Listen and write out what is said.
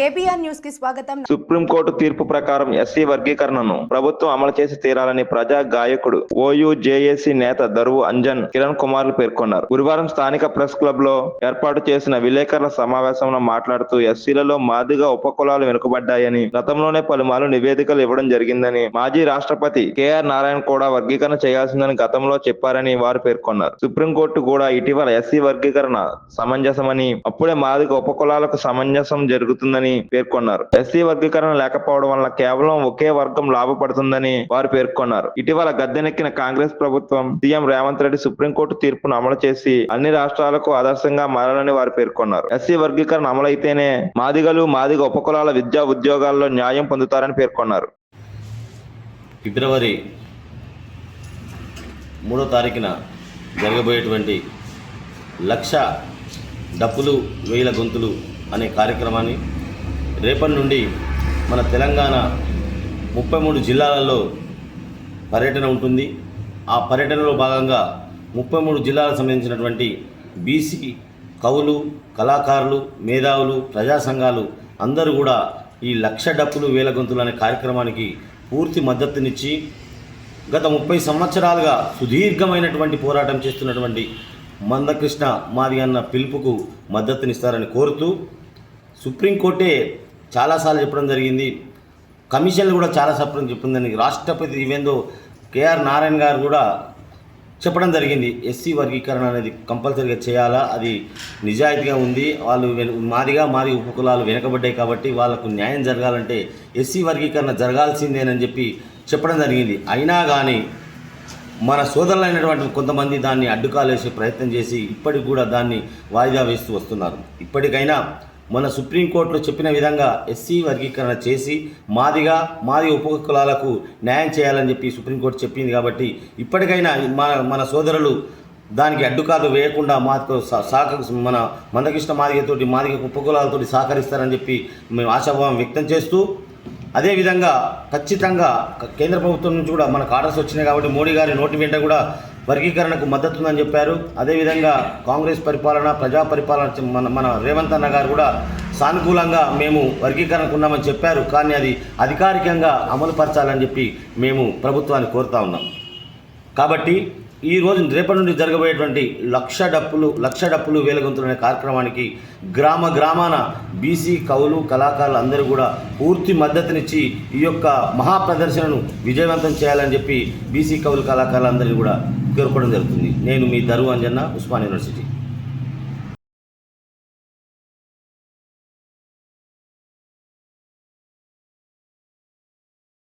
KBR న్యూస్కి స్వాగతం. Supreme court తీర్పు ప్రకారం ఎస్సీ వర్గీకరణను ప్రభుత్వం అమలు చేసి తీరాలని ప్రజా గాయకుడు ఓయూ జేఏసీ నేత దరువు అంజన్ కిరణ్ కుమార్లు పేర్కొన్నారు. గురువారం స్థానిక ప్రెస్ క్లబ్లో ఏర్పాటు చేసిన విలేకరుల సమావేశంలో మాట్లాడుతూ ఎస్సీలలో మాదిగా ఉపకులాలు వెనుకబడ్డాయని గతంలోనే పలుమార్లు నివేదికలు ఇవ్వడం జరిగిందని మాజీ రాష్ట్రపతి కేఆర్ నారాయణ కూడా వర్గీకరణ చేయాల్సిందని గతంలో చెప్పారని వారు పేర్కొన్నారు. సుప్రీంకోర్టు కూడా ఇటీవల ఎస్సీ వర్గీకరణ సమంజసమని అప్పుడే మాదిగ ఉపకులాలకు సమంజసం జరుగుతుందని పేర్కొన్నారు. ఎస్సీ వర్గీకరణ లేకపోవడం వల్ల కేవలం ఒకే వర్గం లాభపడుతుందని వారు పేర్కొన్నారు. ఇటీవల గద్దెనెక్కిన కాంగ్రెస్ ప్రభుత్వం సీఎం రేవంత్ రెడ్డి సుప్రీంకోర్టు తీర్పును అమలు చేసి అన్ని రాష్ట్రాలకు ఆదర్శంగా మారాలని వారు పేర్కొన్నారు. ఎస్సీ వర్గీకరణ అమలైతేనే మాదిగలు మాదిగ ఉపకులాల విద్యా ఉద్యోగాల్లో న్యాయం పొందుతారని పేర్కొన్నారు. ఫిబ్రవరి మూడో తారీఖున జరగబోయేటువంటి లక్ష డప్పులు వేల గొంతులు అనే కార్యక్రమాన్ని రేపటి నుండి మన తెలంగాణ ముప్పై మూడు జిల్లాలలో పర్యటన ఉంటుంది. ఆ పర్యటనలో భాగంగా ముప్పై మూడు జిల్లాలకు సంబంధించినటువంటి బీసీ కవులు కళాకారులు మేధావులు ప్రజా సంఘాలు అందరూ కూడా ఈ లక్ష డప్పులు వేల గొంతులు అనే కార్యక్రమానికి పూర్తి మద్దతునిచ్చి గత ముప్పై సంవత్సరాలుగా సుదీర్ఘమైనటువంటి పోరాటం చేస్తున్నటువంటి మందకృష్ణ మాది అన్న పిలుపుకు మద్దతునిస్తారని కోరుతూ సుప్రీంకోర్టే చాలాసార్లు చెప్పడం జరిగింది. కమిషన్లు కూడా చాలా చెప్పడం చెప్పిందని రాష్ట్రపతి ఇవేందో కేఆర్ నారాయణ గారు కూడా చెప్పడం జరిగింది. ఎస్సీ వర్గీకరణ అనేది కంపల్సరీగా చేయాలా? అది నిజాయితీగా ఉంది. వాళ్ళు మాదిగా మాది ఉపకులాలు వెనకబడ్డాయి కాబట్టి వాళ్ళకు న్యాయం జరగాలంటే ఎస్సీ వర్గీకరణ జరగాల్సిందేనని చెప్పి చెప్పడం జరిగింది. అయినా కానీ మన సోదరులైనటువంటి కొంతమంది దాన్ని అడ్డుకాలేసే ప్రయత్నం చేసి ఇప్పటికి కూడా దాన్ని వాయిదా వేస్తూ వస్తున్నారు. ఇప్పటికైనా మన సుప్రీంకోర్టులో చెప్పిన విధంగా ఎస్సీ వర్గీకరణ చేసి మాదిగా మాది ఉపకులాలకు న్యాయం చేయాలని చెప్పి సుప్రీంకోర్టు చెప్పింది కాబట్టి ఇప్పటికైనా మన మన సోదరులు దానికి అడ్డుకాలు వేయకుండా మాతో సహక మన మందకృష్ణ మాదిగతోటి మాదిగ ఉపకులాలతోటి సహకరిస్తారని చెప్పి మేము ఆశాభావం వ్యక్తం చేస్తూ అదేవిధంగా ఖచ్చితంగా కేంద్ర ప్రభుత్వం నుంచి కూడా మనకు ఆర్డర్స్ వచ్చినాయి కాబట్టి మోడీ గారి నోటి వెంట కూడా వర్గీకరణకు మద్దతు ఉందని చెప్పారు. అదేవిధంగా కాంగ్రెస్ పరిపాలన ప్రజా పరిపాలన మన మన రేవంత్ అన్న గారు కూడా సానుకూలంగా మేము వర్గీకరణకు ఉన్నామని చెప్పారు. కానీ అది అధికారికంగా అమలు పరచాలని చెప్పి మేము ప్రభుత్వాన్ని కోరుతా ఉన్నాం. కాబట్టి ఈ రోజు రేపటి నుండి జరగబోయేటువంటి లక్ష డప్పులు లక్ష డప్పులు వేలగొంతులనే కార్యక్రమానికి గ్రామ గ్రామాన బీసీ కవులు కళాకారులు అందరూ కూడా పూర్తి మద్దతునిచ్చి ఈ యొక్క మహా ప్రదర్శనను విజయవంతం చేయాలని చెప్పి బీసీ కవులు కళాకారులు అందరినీ కూడా కోరుకోవడం జరుగుతుంది. నేను మీ దరు అంజన్న ఉస్మాన్ యూనివర్సిటీ.